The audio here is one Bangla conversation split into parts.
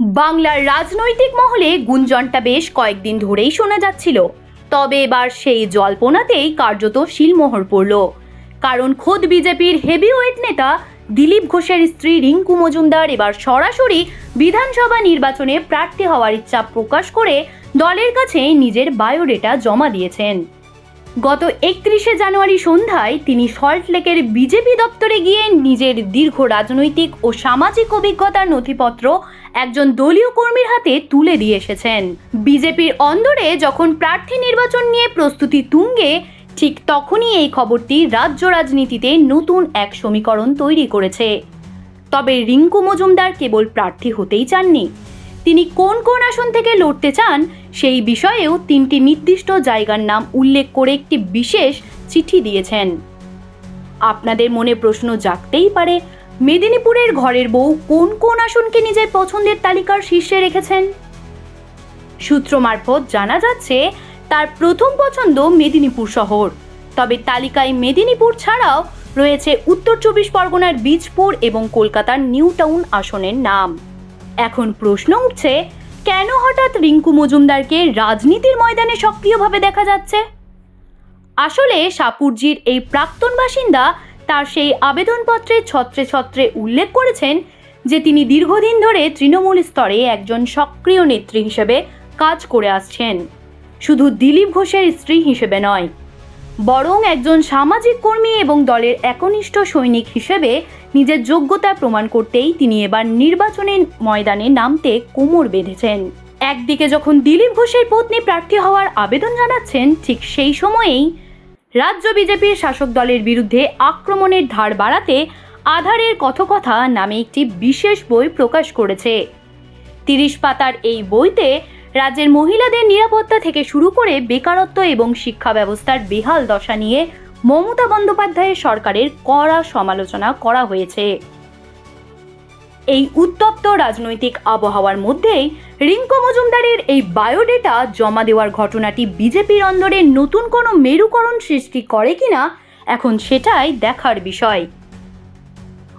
বাংলার রাজনৈতিক মহলে গুঞ্জনটা বেশ কয়েকদিন ধরেই শোনা যাচ্ছিল। তবে এবার সেই জল্পনাতেই কার্যত শিলমোহর পড়ল। কারণ খোদ বিজেপির হেভিওয়েট নেতা দিলীপ ঘোষের স্ত্রী রিঙ্কু মজুমদার এবার সরাসরি বিধানসভা নির্বাচনে প্রার্থী হওয়ার ইচ্ছা প্রকাশ করে দলের কাছে নিজের বায়োডেটা জমা দিয়েছেন। গত একত্রিশে জানুয়ারি সন্ধ্যায় তিনি সল্টলেকের বিজেপি দপ্তরে গিয়ে নিজের দীর্ঘ রাজনৈতিক ও সামাজিক অভিজ্ঞতার নথিপত্র একজন দলীয় কর্মীর হাতে তুলে দিয়ে এসেছেন। বিজেপির অন্দরে যখন প্রার্থী নির্বাচন নিয়ে প্রস্তুতি তুঙ্গে, ঠিক তখনই এই খবরটি রাজ্য রাজনীতিতে নতুন এক সমীকরণ তৈরি করেছে। তবে রিঙ্কু মজুমদার কেবল প্রার্থী হতেই চাননি। তিনি কোন কোন আসন থেকে লড়তে চান সেই বিষয়েও তিনটি নির্দিষ্ট জায়গার নাম উল্লেখ করে একটি বিশেষ চিঠি দিয়েছেন। আপনাদের মনে প্রশ্ন জাগতেই পারে, মেদিনীপুরের ঘরের বউ কোন কোন আসনকে নিজের পছন্দের তালিকার শীর্ষে রেখেছেন? সূত্র মারফত জানা যাচ্ছে, তার প্রথম পছন্দ মেদিনীপুর শহর। তবে তালিকায় মেদিনীপুর ছাড়াও রয়েছে উত্তর চব্বিশ পরগনার বীজপুর এবং কলকাতার নিউ টাউন আসনের নাম। এখন প্রশ্ন উঠছে, কেন হঠাৎ রিঙ্কু মজুমদারকে রাজনীতির ময়দানে সক্রিয়ভাবে দেখা যাচ্ছে? আসলে সাপুরজির এই প্রাক্তন বাসিন্দা তার সেই আবেদনপত্রে ছত্রে ছত্রে উল্লেখ করেছেন যে তিনি দীর্ঘদিন ধরে তৃণমূল স্তরে একজন সক্রিয় নেত্রী হিসেবে কাজ করে আসছেন। শুধু দিলীপ ঘোষের স্ত্রী হিসেবে নয় বরং একজন সামাজিক কর্মী এবং দলের একনিষ্ঠ সৈনিক হিসেবে নিজের যোগ্যতা প্রমাণ করতেই তিনি এবার নির্বাচনের ময়দানে নামতে কোমর বেঁধেছেন। একদিকে যখন দিলীপ ঘোষের পত্নী প্রার্থী হওয়ার আবেদন জানাচ্ছেন, ঠিক সেই সময়েই রাজ্য বিজেপির শাসক দলের বিরুদ্ধে আক্রমণের ধার বাড়াতে আধারের কথকথা নামে একটি বিশেষ বই প্রকাশ করেছে। তিরিশ পাতার এই বইতে রাজ্যের মহিলাদের নিরাপত্তা থেকে শুরু করে বেকারত্ব এবং শিক্ষা ব্যবস্থার বেহাল দশা নিয়ে মমতা বন্দ্যোপাধ্যায়ের সরকারের কড়া সমালোচনা করা হয়েছে। এই উত্তপ্ত রাজনৈতিক আবহাওয়ার মধ্যেই রিঙ্কু মজুমদারের এই বায়োডেটা জমা দেওয়ার ঘটনাটি বিজেপির অন্দরে নতুন কোনো মেরুকরণ সৃষ্টি করে কিনা, এখন সেটাই দেখার বিষয়।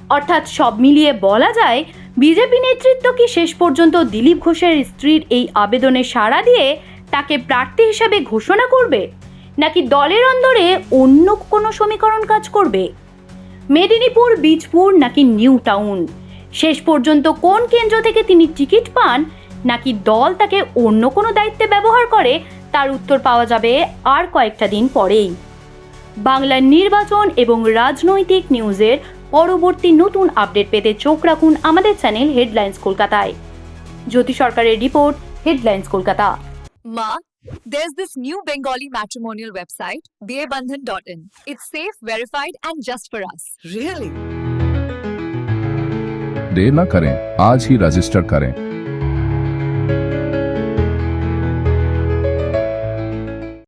অর্থাৎ সব মিলিয়ে বলা যায় বিজেপি নেতৃত্ব কি শেষ পর্যন্ত দিলীপ ঘোষের স্ত্রীর এই আবেদনে সাড়া দিয়ে তাকে প্রার্থী হিসাবে ঘোষণা করবে? নাকি দলের অন্দরে অন্য কোনো সমীকরণ কাজ করবে? মেদিনীপুর, বীজপুর নাকি নিউ টাউন? শেষ পর্যন্ত কোন কেন্দ্র থেকে তিনি টিকিট পান? নাকি দল তাকে অন্য কোনো দায়িত্বে ব্যবহার করে? তার উত্তর পাওয়া যাবে আর কয়েকটা দিন পরেই। বাংলার নির্বাচন এবং রাজনৈতিক নিউজের পরবর্তী নতুন আপডেট পেতে চোখ রাখুন আমাদের চ্যানেল হেডলাইন্স কলকাতায় জ্যোতি সরকারের report headlines Kolkata Ma, there's this new Bengali matrimonial website, bearbandhan.in. It's safe, verified, and just for us. Really? देर न करें आज ही रजिस्टर करें